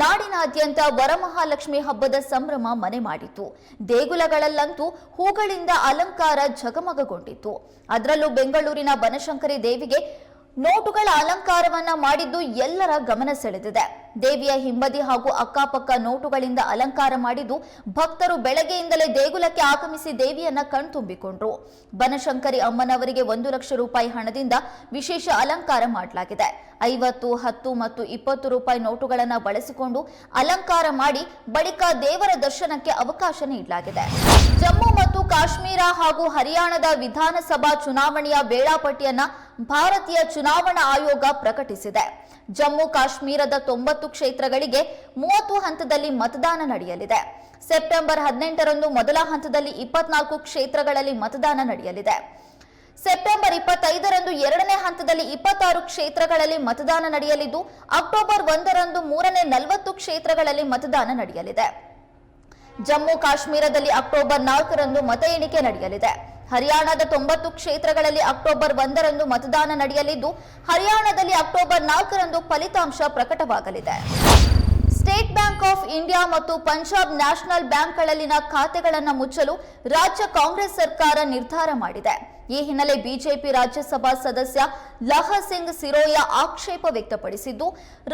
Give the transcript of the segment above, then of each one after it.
ನಾಡಿನಾದ್ಯಂತ ವರಮಹಾಲಕ್ಷ್ಮಿ ಹಬ್ಬದ ಸಂಭ್ರಮ ಮನೆ ಮಾಡಿತು ದೇಗುಲಗಳಲ್ಲಂತೂ ಹೂಗಳಿಂದ ಅಲಂಕಾರ ಝಗಮಗಗೊಂಡಿತ್ತು. ಅದರಲ್ಲೂ ಬೆಂಗಳೂರಿನ ಬನಶಂಕರಿ ದೇವಿಗೆ ನೋಟುಗಳ ಅಲಂಕಾರವನ್ನ ಮಾಡಿದ್ದು ಎಲ್ಲರ ಗಮನ ಸೆಳೆದಿದೆ. ದೇವಿಯ ಹಿಂಬದಿ ಹಾಗೂ ಅಕ್ಕಪಕ್ಕ ನೋಟುಗಳಿಂದ ಅಲಂಕಾರ ಮಾಡಿದ್ದು ಭಕ್ತರು ಬೆಳಗ್ಗೆಯಿಂದಲೇ ದೇಗುಲಕ್ಕೆ ಆಗಮಿಸಿ ದೇವಿಯನ್ನ ಕಣ್ತುಂಬಿಕೊಂಡ್ರು. ಬನಶಂಕರಿ ಅಮ್ಮನವರಿಗೆ ಒಂದು ಲಕ್ಷ ರೂಪಾಯಿ ಹಣದಿಂದ ವಿಶೇಷ ಅಲಂಕಾರ ಮಾಡಲಾಗಿದೆ. ಐವತ್ತು, ಹತ್ತು ಮತ್ತು ಇಪ್ಪತ್ತು ರೂಪಾಯಿ ನೋಟುಗಳನ್ನು ಬಳಸಿಕೊಂಡು ಅಲಂಕಾರ ಮಾಡಿ ಬಳಿಕ ದೇವರ ದರ್ಶನಕ್ಕೆ ಅವಕಾಶ ನೀಡಲಾಗಿದೆ. ಜಮ್ಮು ಮತ್ತು ಕಾಶ್ಮೀರ ಹಾಗೂ ಹರಿಯಾಣದ ವಿಧಾನಸಭಾ ಚುನಾವಣೆಯ ವೇಳಾಪಟ್ಟಿಯನ್ನ ಭಾರತೀಯ ಚುನಾವಣಾ ಆಯೋಗ ಪ್ರಕಟಿಸಿದೆ. ಜಮ್ಮು ಕಾಶ್ಮೀರದ ತೊಂಬತ್ತು ಕ್ಷೇತ್ರಗಳಿಗೆ ಮೂವತ್ತು ಹಂತದಲ್ಲಿ ಮತದಾನ ನಡೆಯಲಿದೆ. ಸೆಪ್ಟೆಂಬರ್ ಹದಿನೆಂಟರಂದು ಮೊದಲ ಹಂತದಲ್ಲಿ ಇಪ್ಪತ್ನಾಲ್ಕು ಕ್ಷೇತ್ರಗಳಲ್ಲಿ ಮತದಾನ ನಡೆಯಲಿದೆ. ಸೆಪ್ಟೆಂಬರ್ ಇಪ್ಪತ್ತೈದರಂದು ಎರಡನೇ ಹಂತದಲ್ಲಿ ಇಪ್ಪತ್ತಾರು ಕ್ಷೇತ್ರಗಳಲ್ಲಿ ಮತದಾನ ನಡೆಯಲಿದ್ದು, ಅಕ್ಟೋಬರ್ ಒಂದರಂದು ಮೂರನೇ ನಲವತ್ತು ಕ್ಷೇತ್ರಗಳಲ್ಲಿ ಮತದಾನ ನಡೆಯಲಿದೆ. ಜಮ್ಮು ಕಾಶ್ಮೀರದಲ್ಲಿ ಅಕ್ಟೋಬರ್ ನಾಲ್ಕರಂದು ಮತ ಎಣಿಕೆ ನಡೆಯಲಿದೆ. ಹರಿಯಾಣದ ತೊಂಬತ್ತು ಕ್ಷೇತ್ರಗಳಲ್ಲಿ ಅಕ್ಟೋಬರ್ ಒಂದರಂದು ಮತದಾನ ನಡೆಯಲಿದ್ದು, ಹರಿಯಾಣದಲ್ಲಿ ಅಕ್ಟೋಬರ್ ನಾಲ್ಕರಂದು ಫಲಿತಾಂಶ ಪ್ರಕಟವಾಗಲಿದೆ. ಸ್ಟೇಟ್ ಬ್ಯಾಂಕ್ ಆಫ್ ಇಂಡಿಯಾ ಮತ್ತು ಪಂಜಾಬ್ ನ್ಯಾಷನಲ್ ಬ್ಯಾಂಕ್ಗಳಲ್ಲಿನ ಖಾತೆಗಳನ್ನು ಮುಚ್ಚಲು ರಾಜ್ಯ ಕಾಂಗ್ರೆಸ್ ಸರ್ಕಾರ ನಿರ್ಧಾರ ಮಾಡಿದೆ. ಈ ಹಿನ್ನೆಲೆ ಬಿಜೆಪಿ ರಾಜ್ಯಸಭಾ ಸದಸ್ಯ ಲಹ ಸಿಂಗ್ ಸಿರೋಯ ಆಕ್ಷೇಪ ವ್ಯಕ್ತಪಡಿಸಿದ್ದು,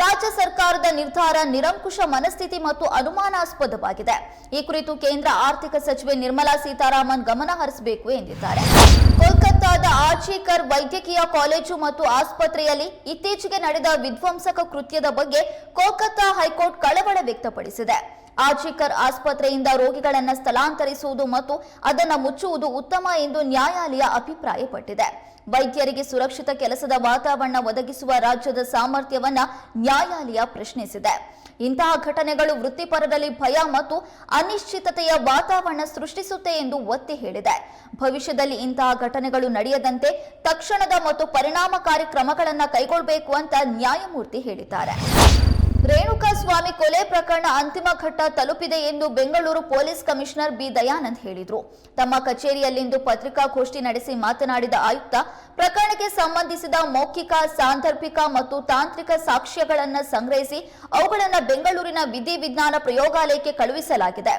ರಾಜ್ಯ ಸರ್ಕಾರದ ನಿರ್ಧಾರ ನಿರಂಕುಶ ಮನಸ್ಥಿತಿ ಮತ್ತು ಅನುಮಾನಾಸ್ಪದವಾಗಿದೆ. ಈ ಕುರಿತು ಕೇಂದ್ರ ಆರ್ಥಿಕ ಸಚಿವೆ ನಿರ್ಮಲಾ ಸೀತಾರಾಮನ್ ಗಮನ ಹರಿಸಬೇಕು ಎಂದಿದ್ದಾರೆ. ಕೋಲ್ಕತ್ತಾದ ಆರ್ಜಿಕರ್ ವೈದ್ಯಕೀಯ ಕಾಲೇಜು ಮತ್ತು ಆಸ್ಪತ್ರೆಯಲ್ಲಿ ಇತ್ತೀಚೆಗೆ ನಡೆದ ವಿಧ್ವಂಸಕ ಕೃತ್ಯದ ಬಗ್ಗೆ ಕೋಲ್ಕತ್ತಾ ಹೈಕೋರ್ಟ್ ಕಳವಳ ವ್ಯಕ್ತಪಡಿಸಿದೆ. ಆರ್ಜಿಕರ್ ಆಸ್ಪತ್ರೆಯಿಂದ ರೋಗಿಗಳನ್ನು ಸ್ಥಳಾಂತರಿಸುವುದು ಮತ್ತು ಅದನ್ನು ಮುಚ್ಚುವುದು ಉತ್ತಮ ಎಂದು ನ್ಯಾಯಾಲಯ ಅಭಿಪ್ರಾಯಪಟ್ಟಿದೆ. ವೈದ್ಯರಿಗೆ ಸುರಕ್ಷಿತ ಕೆಲಸದ ವಾತಾವರಣ ಒದಗಿಸುವ ರಾಜ್ಯದ ಸಾಮರ್ಥ್ಯವನ್ನ ನ್ಯಾಯಾಲಯ ಪ್ರಶ್ನಿಸಿದೆ. ಇಂತಹ ಘಟನೆಗಳು ವೃತ್ತಿಪರರಲ್ಲಿ ಭಯ ಮತ್ತು ಅನಿಶ್ಚಿತತೆಯ ವಾತಾವರಣ ಸೃಷ್ಟಿಸುತ್ತೆ ಎಂದು ಒತ್ತಿ ಹೇಳಿದೆ. ಭವಿಷ್ಯದಲ್ಲಿ ಇಂತಹ ಘಟನೆಗಳು ನಡೆಯದಂತೆ ತಕ್ಷಣದ ಮತ್ತು ಪರಿಣಾಮಕಾರಿ ಕ್ರಮಗಳನ್ನು ಕೈಗೊಳ್ಳಬೇಕು ಅಂತ ನ್ಯಾಯಮೂರ್ತಿ ಹೇಳಿದ್ದಾರೆ. ರೇಣುಕಾ ಸ್ವಾಮಿ ಕೊಲೆ ಪ್ರಕರಣ ಅಂತಿಮ ಘಟ್ಟ ತಲುಪಿದೆ ಎಂದು Bengaluru police commissioner B Dayanand ಹೇಳಿದರು. ತಮ್ಮ ಕಚೇರಿಯಲ್ಲಿಂದು ಪತ್ರಿಕಾಗೋಷ್ಠಿ ನಡೆಸಿ ಮಾತನಾಡಿದ ಆಯುಕ್ತ, ಪ್ರಕರಣಕ್ಕೆ ಸಂಬಂಧಿಸಿದ ಮೌಖಿಕ, ಸಾಂದರ್ಭಿಕ ಮತ್ತು ತಾಂತ್ರಿಕ ಸಾಕ್ಷ್ಯಗಳನ್ನು ಸಂಗ್ರಹಿಸಿ ಅವುಗಳನ್ನು ಬೆಂಗಳೂರಿನ ವಿಧಿವಿಜ್ಞಾನ ಪ್ರಯೋಗಾಲಯಕ್ಕೆ ಕಳುಹಿಸಲಾಗಿದೆ.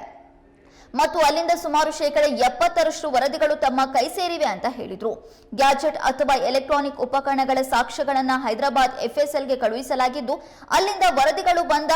ಮತ್ತು ಅಲ್ಲಿಂದ ಸುಮಾರು ಶೇಕಡ ಎಪ್ಪತ್ತರಷ್ಟು ವರದಿಗಳು ತಮ್ಮ ಕೈ ಸೇರಿವೆ ಅಂತ ಹೇಳಿದ್ರು. ಗ್ಯಾಜೆಟ್ ಅಥವಾ ಎಲೆಕ್ಟ್ರಾನಿಕ್ ಉಪಕರಣಗಳ ಸಾಕ್ಷ್ಯಗಳನ್ನ ಹೈದರಾಬಾದ್ ಎಫ್ಎಸ್ಎಲ್ಗೆ ಕಳುಹಿಸಲಾಗಿದ್ದು, ಅಲ್ಲಿಂದ ವರದಿಗಳು ಬಂದ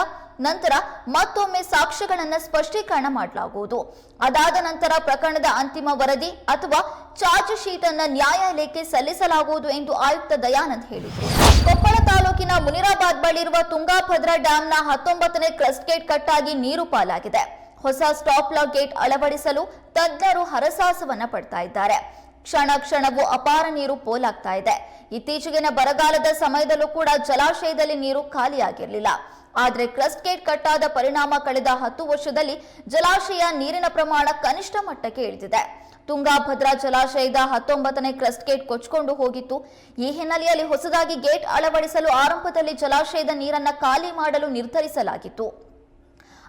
ನಂತರ ಮತ್ತೊಮ್ಮೆ ಸಾಕ್ಷ್ಯಗಳನ್ನ ಸ್ಪಷ್ಟೀಕರಣ ಮಾಡಲಾಗುವುದು. ಅದಾದ ನಂತರ ಪ್ರಕರಣದ ಅಂತಿಮ ವರದಿ ಅಥವಾ ಚಾರ್ಜ್ ಶೀಟ್ ಅನ್ನ ನ್ಯಾಯಾಲಯಕ್ಕೆ ಸಲ್ಲಿಸಲಾಗುವುದು ಎಂದು ಆಯುಕ್ತ ದಯಾನಂದ್ ಹೇಳಿದರು. ಕೊಪ್ಪಳ ತಾಲೂಕಿನ ಮುನಿರಾಬಾದ್ ಬಳಿ ಇರುವ ತುಂಗಾಭದ್ರಾ ಡ್ಯಾಂನ ಹತ್ತೊಂಬತ್ತನೇ ಕ್ರಸ್ಟ್ ಗೇಟ್ ಕಟ್ಟಾಗಿ ನೀರು ಪಾಲಾಗಿದೆ. ಹೊಸ ಸ್ಟಾಪ್ ಲಾಕ್ ಗೇಟ್ ಅಳವಡಿಸಲು ತಜ್ಞರು ಹರಸಾಹಸವನ್ನ ಪಡ್ತಾ ಇದ್ದಾರೆ. ಕ್ಷಣ ಕ್ಷಣವೂ ಅಪಾರ ನೀರು ಪೋಲಾಗ್ತಾ ಇದೆ. ಇತ್ತೀಚೆಗಿನ ಬರಗಾಲದ ಸಮಯದಲ್ಲೂ ಕೂಡ ಜಲಾಶಯದಲ್ಲಿ ನೀರು ಖಾಲಿಯಾಗಿರಲಿಲ್ಲ. ಆದರೆ ಕ್ರಸ್ಟ್ ಗೇಟ್ ಕಟ್ಟಾದ ಪರಿಣಾಮ ಕಳೆದ ಹತ್ತು ವರ್ಷದಲ್ಲಿ ಜಲಾಶಯ ನೀರಿನ ಪ್ರಮಾಣ ಕನಿಷ್ಠ ಮಟ್ಟಕ್ಕೆ ಇಳಿದಿದೆ. ತುಂಗಾಭದ್ರಾ ಜಲಾಶಯದ ಹತ್ತೊಂಬತ್ತನೇ ಕ್ರಸ್ಟ್ ಗೇಟ್ ಕೊಚ್ಕೊಂಡು ಹೋಗಿತ್ತು. ಈ ಹಿನ್ನೆಲೆಯಲ್ಲಿ ಹೊಸದಾಗಿ ಗೇಟ್ ಅಳವಡಿಸಲು ಆರಂಭದಲ್ಲಿ ಜಲಾಶಯದ ನೀರನ್ನ ಖಾಲಿ ಮಾಡಲು ನಿರ್ಧರಿಸಲಾಗಿತ್ತು.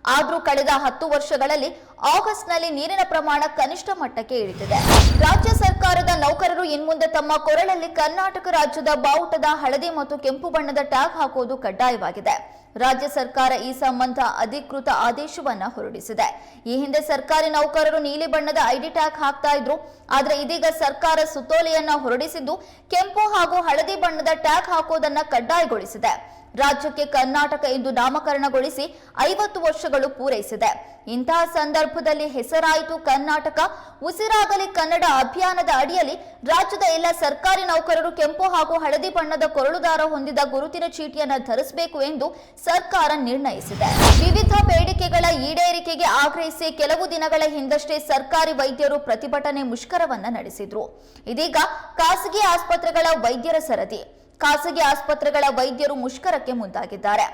ಆದ್ರೂ ಕಳೆದ ಹತ್ತು ವರ್ಷಗಳಲ್ಲಿ ಆಗಸ್ಟ್ನಲ್ಲಿ ನೀರಿನ ಪ್ರಮಾಣ ಕನಿಷ್ಠ ಮಟ್ಟಕ್ಕೆ ಇಳಿದಿದೆ. ರಾಜ್ಯ ಸರ್ಕಾರದ ನೌಕರರು ಇನ್ಮುಂದೆ ತಮ್ಮ ಕೊರಳಲ್ಲಿ ಕರ್ನಾಟಕ ರಾಜ್ಯದ ಬಾವುಟದ ಹಳದಿ ಮತ್ತು ಕೆಂಪು ಬಣ್ಣದ ಟ್ಯಾಗ್ ಹಾಕುವುದು ಕಡ್ಡಾಯವಾಗಿದೆ. ರಾಜ್ಯ ಸರ್ಕಾರ ಈ ಸಂಬಂಧ ಅಧಿಕೃತ ಆದೇಶವನ್ನ ಹೊರಡಿಸಿದೆ. ಈ ಹಿಂದೆ ಸರ್ಕಾರಿ ನೌಕರರು ನೀಲಿ ಬಣ್ಣದ ಐಡಿ ಟ್ಯಾಗ್ ಹಾಕ್ತಾ ಇದ್ರು. ಆದ್ರೆ ಇದೀಗ ಸರ್ಕಾರ ಸುತ್ತೋಲೆಯನ್ನ ಹೊರಡಿಸಿದ್ದು ಕೆಂಪು ಹಾಗೂ ಹಳದಿ ಬಣ್ಣದ ಟ್ಯಾಗ್ ಹಾಕೋದನ್ನ ಕಡ್ಡಾಯಗೊಳಿಸಿದೆ. ರಾಜ್ಯಕ್ಕೆ ಕರ್ನಾಟಕ ಎಂದು ನಾಮಕರಣಗೊಳಿಸಿ ಐವತ್ತು ವರ್ಷಗಳು ಪೂರೈಸಿದೆ. ಇಂತಹ ಸಂದರ್ಭದಲ್ಲಿ ಹೆಸರಾಯಿತು ಕರ್ನಾಟಕ. ಉಸಿರಾಗಲಿ ಕನ್ನಡ ಅಭಿಯಾನದ ಅಡಿಯಲ್ಲಿ ರಾಜ್ಯದ ಎಲ್ಲ ಸರ್ಕಾರಿ ನೌಕರರು ಕೆಂಪು ಹಾಗೂ ಹಳದಿ ಬಣ್ಣದ ಕೊರಳುದಾರ ಹೊಂದಿದ ಗುರುತಿನ ಚೀಟಿಯನ್ನು ಧರಿಸಬೇಕು ಎಂದು ಸರ್ಕಾರ ನಿರ್ಣಯಿಸಿದೆ. ವಿವಿಧ ಬೇಡಿಕೆಗಳ ಈಡೇರಿಕೆಗೆ ಆಗ್ರಹಿಸಿ ಕೆಲವು ದಿನಗಳ ಹಿಂದಷ್ಟೇ ಸರ್ಕಾರಿ ವೈದ್ಯರು ಪ್ರತಿಭಟನೆ ಮುಷ್ಕರವನ್ನ ನಡೆಸಿದ್ರು. ಇದೀಗ ಖಾಸಗಿ ಆಸ್ಪತ್ರೆಗಳ ವೈದ್ಯರ ಸರದಿ. ಖಾಸಗಿ ಆಸ್ಪತ್ರೆಗಳ ವೈದ್ಯರು ಮುಷ್ಕರಕ್ಕೆ ಮುಂದಾಗಿದ್ದಾರೆ.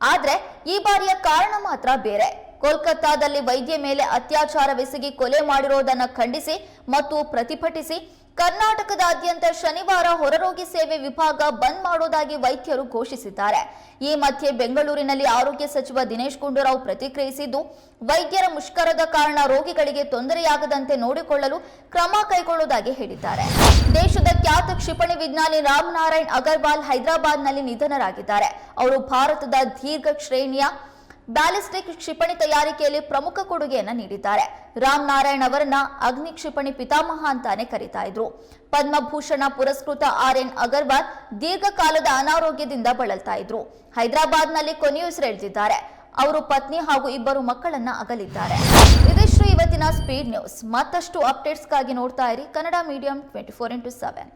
ಆದ್ರೆ ಈ ಬಾರಿಯ ಕಾರಣ ಮಾತ್ರ ಬೇರೆ. ಕೋಲ್ಕತ್ತಾದಲ್ಲಿ ವೈದ್ಯ ಮೇಲೆ ಅತ್ಯಾಚಾರವೆಸಗಿ ಕೊಲೆ ಮಾಡಿರೋದನ್ನ ಖಂಡಿಸಿ ಮತ್ತು ಪ್ರತಿಭಟಿಸಿ ಕರ್ನಾಟಕದಾದ್ಯಂತ ಶನಿವಾರ ಹೊರರೋಗಿ ಸೇವೆ ವಿಭಾಗ ಬಂದ್ ಮಾಡೋದಾಗಿ ವೈದ್ಯರು ಘೋಷಿಸಿದ್ದಾರೆ. ಈ ಮಧ್ಯೆ ಬೆಂಗಳೂರಿನಲ್ಲಿ ಆರೋಗ್ಯ ಸಚಿವ ದಿನೇಶ್ ಗುಂಡೂರಾವ್ ಪ್ರತಿಕ್ರಿಯಿಸಿದ್ದು, ವೈದ್ಯರ ಮುಷ್ಕರದ ಕಾರಣ ರೋಗಿಗಳಿಗೆ ತೊಂದರೆಯಾಗದಂತೆ ನೋಡಿಕೊಳ್ಳಲು ಕ್ರಮ ಕೈಗೊಳ್ಳುವುದಾಗಿ ಹೇಳಿದ್ದಾರೆ. ದೇಶದ ಖ್ಯಾತ ಕ್ಷಿಪಣಿ ವಿಜ್ಞಾನಿ ರಾಮನಾರಾಯಣ್ ಅಗರ್ವಾಲ್ ಹೈದರಾಬಾದ್ನಲ್ಲಿ ನಿಧನರಾಗಿದ್ದಾರೆ. ಅವರು ಭಾರತದ ದೀರ್ಘ ಶ್ರೇಣಿಯ ಬ್ಯಾಲಿಸ್ಟಿಕ್ ಕ್ಷಿಪಣಿ ತಯಾರಿಕೆಯಲ್ಲಿ ಪ್ರಮುಖ ಕೊಡುಗೆಯನ್ನ ನೀಡಿದ್ದಾರೆ. ರಾಮನಾರಾಯಣ್ ಅವರನ್ನ ಅಗ್ನಿ ಕ್ಷಿಪಣಿ ಪಿತಾಮಹ ಅಂತಾನೆ ಕರೀತಾ ಇದ್ರು. ಪದ್ಮಭೂಷಣ ಪುರಸ್ಕೃತ ಆರ್ ಎನ್ ಅಗರ್ವಾಲ್ ದೀರ್ಘಕಾಲದ ಅನಾರೋಗ್ಯದಿಂದ ಬಳಲ್ತಾ ಇದ್ರು. ಹೈದರಾಬಾದ್ನಲ್ಲಿ ಕೊನೆಯುಸಿರೆಳೆದಿದ್ದಾರೆ ಅವರು ಪತ್ನಿ ಹಾಗೂ ಇಬ್ಬರು ಮಕ್ಕಳನ್ನ ಅಗಲಿದ್ದಾರೆ. ಇದಿಷ್ಟು ಇವತ್ತಿನ ಸ್ಪೀಡ್ ನ್ಯೂಸ್. ಮತ್ತಷ್ಟು ಅಪ್ಡೇಟ್ಸ್ಗಾಗಿ ನೋಡ್ತಾ ಇರಿ Kannada medium twenty four into seven.